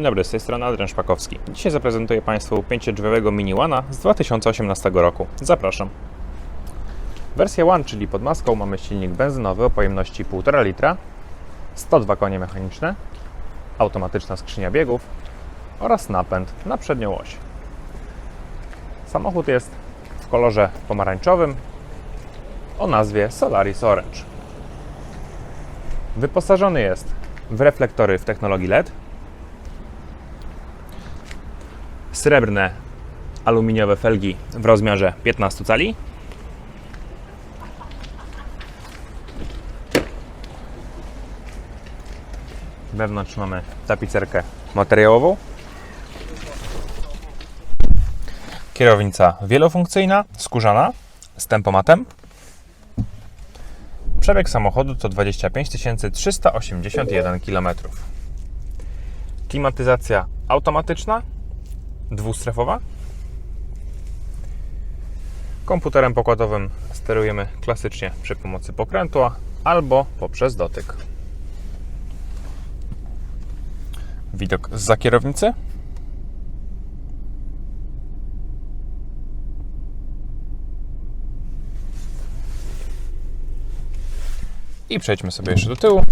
Dzień dobry, z tej strony Adrian Szpakowski. Dzisiaj zaprezentuję Państwu pięciodrzwiowego Mini One'a z 2018 roku. Zapraszam. Wersja One, czyli pod maską, mamy silnik benzynowy o pojemności 1,5 litra, 102 konie mechaniczne, automatyczna skrzynia biegów oraz napęd na przednią oś. Samochód jest w kolorze pomarańczowym o nazwie Solaris Orange. Wyposażony jest w reflektory w technologii LED, srebrne aluminiowe felgi w rozmiarze 15 cali, wewnątrz mamy tapicerkę materiałową, kierownica wielofunkcyjna, skórzana, z tempomatem, Przebieg samochodu to 25 381 km. Klimatyzacja automatyczna, dwustrefowa. Komputerem pokładowym sterujemy klasycznie przy pomocy pokrętła albo poprzez dotyk. Widok z kierownicy. I przejdźmy sobie jeszcze do tyłu.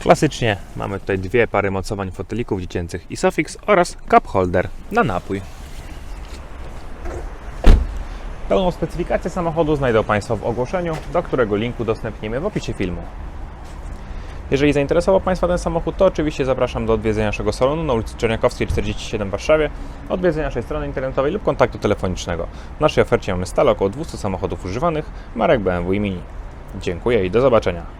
Klasycznie mamy tutaj dwie pary mocowań fotelików dziecięcych Isofix oraz cup holder na napój. Pełną specyfikację samochodu znajdą Państwo w ogłoszeniu, do którego linku udostępnimy w opisie filmu. Jeżeli zainteresował Państwa ten samochód, to oczywiście zapraszam do odwiedzenia naszego salonu na ulicy Czerniakowskiej 47 w Warszawie, odwiedzenia naszej strony internetowej lub kontaktu telefonicznego. W naszej ofercie mamy stale około 200 samochodów używanych marek BMW i Mini. Dziękuję i do zobaczenia.